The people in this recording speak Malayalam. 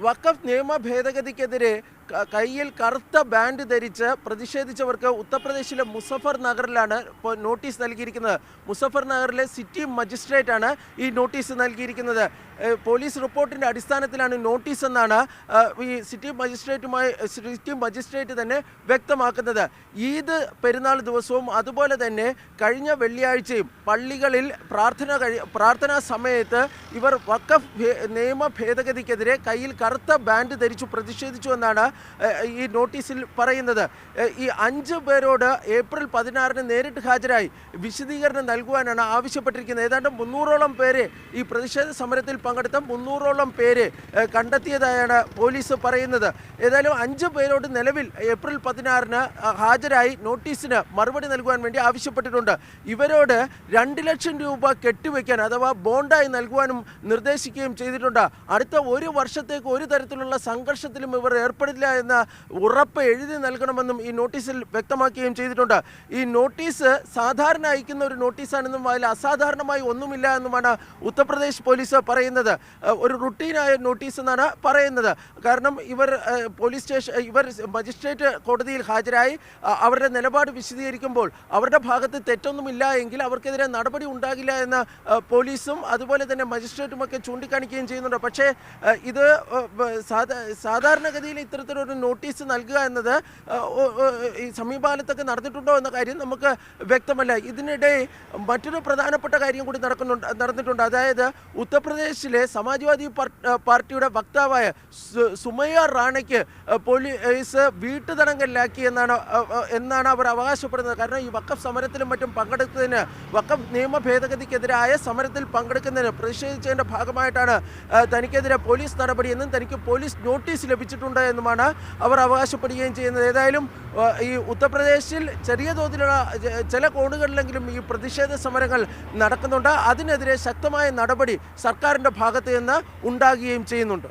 വഖഫ് നിയമ ഭേദഗതിക്കെതിരെ കയ്യിൽ കറുത്ത ബാൻഡ് ധരിച്ച് പ്രതിഷേധിച്ചവർക്ക് ഉത്തർപ്രദേശിലെ മുസഫർ നഗറിലാണ് ഇപ്പോൾ നോട്ടീസ് നൽകിയിരിക്കുന്നത്. മുസഫർ നഗറിലെ സിറ്റി മജിസ്ട്രേറ്റ് ആണ് ഈ നോട്ടീസ് നൽകിയിരിക്കുന്നത്. പോലീസ് റിപ്പോർട്ടിന്റെ അടിസ്ഥാനത്തിലാണ് നോട്ടീസ് എന്നാണ് ഈ സിറ്റി മജിസ്ട്രേറ്റുമായി സിറ്റി മജിസ്ട്രേറ്റ് തന്നെ വ്യക്തമാക്കുന്നത്. ഈദ് പെരുന്നാൾ ദിവസവും അതുപോലെ തന്നെ കഴിഞ്ഞ വെള്ളിയാഴ്ചയും പള്ളികളിൽ പ്രാർത്ഥന കഴി പ്രാർത്ഥനാ സമയത്ത് ഇവർ വക്കഫ് നിയമ ഭേദഗതിക്കെതിരെ കയ്യിൽ കറുത്ത ബാൻഡ് ധരിച്ചു പ്രതിഷേധിച്ചു എന്നാണ് ഈ നോട്ടീസിൽ പറയുന്നത് ഈ അഞ്ച് പേരോട് ഏപ്രിൽ പതിനാറിന് നേരിട്ട് ഹാജരായി വിശദീകരണം നൽകുവാനാണ് ആവശ്യപ്പെട്ടിരിക്കുന്നത്. ഏതാണ്ട് മുന്നൂറോളം പേരെ ഈ പ്രതിഷേധ സമരത്തിൽ പങ്കെടുത്ത മുന്നൂറോളം പേര് കണ്ടെത്തിയതായാണ് പോലീസ് പറയുന്നത്. ഏതായാലും അഞ്ച് പേരോട് നിലവിൽ ഏപ്രിൽ പതിനാറിന് ഹാജരായി നോട്ടീസിന് മറുപടി നൽകുവാൻ വേണ്ടി ആവശ്യപ്പെട്ടിട്ടുണ്ട്. ഇവരോട് രണ്ട് ലക്ഷം രൂപ കെട്ടിവെക്കാൻ അഥവാ ബോണ്ടായി നൽകുവാനും നിർദ്ദേശിക്കുകയും ചെയ്തിട്ടുണ്ട്. അടുത്ത ഒരു വർഷത്തേക്ക് ഒരു തരത്തിലുള്ള സംഘർഷത്തിലും ഇവർ ഏർപ്പെടില്ല എന്ന ഉറപ്പ് എഴുതി നൽകണമെന്നും ഈ നോട്ടീസിൽ വ്യക്തമാക്കുകയും ചെയ്തിട്ടുണ്ട്. ഈ നോട്ടീസ് സാധാരണ അയക്കുന്ന ഒരു നോട്ടീസാണെന്നും അതിൽ അസാധാരണമായി ഒന്നുമില്ല എന്നുമാണ് ഉത്തർപ്രദേശ് പോലീസ് പറയുന്നത്. ഒരു റുട്ടീനായ നോട്ടീസ് എന്നാണ് പറയുന്നത്. കാരണം ഇവർ പോലീസ് സ്റ്റേഷൻ ഇവർ മജിസ്ട്രേറ്റ് കോടതിയിൽ ഹാജരായി. അവരുടെ നിലപാട് വിശദീകരിക്കുമ്പോൾ അവരുടെ ഭാഗത്ത് തെറ്റൊന്നുമില്ല എങ്കിൽ അവർക്കെതിരെ നടപടി ഉണ്ടാകില്ല എന്ന് പോലീസും അതുപോലെ തന്നെ മജിസ്ട്രേറ്റുമൊക്കെ ചൂണ്ടിക്കാണിക്കുകയും ചെയ്യുന്നുണ്ട്. പക്ഷേ ഇത് സാധാരണഗതിയിൽ ഇത്തരത്തിൽ ഇത്തരത്തിലൊരു നോട്ടീസ് നൽകുക എന്നത് ഈ സമീപകാലത്തൊക്കെ നടന്നിട്ടുണ്ടോ എന്ന കാര്യം നമുക്ക് വ്യക്തമല്ല. ഇതിനിടെ മറ്റൊരു പ്രധാനപ്പെട്ട കാര്യം കൂടി നടക്കുന്നുണ്ട് നടന്നിട്ടുണ്ട്. അതായത് ഉത്തർപ്രദേശിലെ സമാജ്വാദി പാർട്ടിയുടെ വക്താവായ സുമയ റാണയ്ക്ക് പോലീസ് വീട്ടുതടങ്കലിലാക്കി എന്നാണ് എന്നാണ് അവർ അവകാശപ്പെടുന്നത്. കാരണം ഈ വക്കഫ് സമരത്തിലും മറ്റും പങ്കെടുത്തതിന് വക്കഫ് നിയമ ഭേദഗതിക്കെതിരായ സമരത്തിൽ പങ്കെടുക്കുന്നതിന് പ്രതിഷേധിച്ചതിന്റെ ഭാഗമായിട്ടാണ് തനിക്കെതിരെ പോലീസ് നടപടിയെന്നും തനിക്ക് പോലീസ് നോട്ടീസ് ലഭിച്ചിട്ടുണ്ട് എന്നുമാണ് അവർ അവകാശപ്പെടുകയും ചെയ്യുന്നത്. ഏതായാലും ഈ ഉത്തർപ്രദേശിൽ ചെറിയ തോതിലുള്ള ചില കോണുകളിലെങ്കിലും ഈ പ്രതിഷേധ സമരങ്ങൾ നടക്കുന്നുണ്ട്. അതിനെതിരെ ശക്തമായ നടപടി സർക്കാരിന്റെ ഭാഗത്ത് നിന്ന് ഉണ്ടാകുകയും ചെയ്യുന്നുണ്ട്.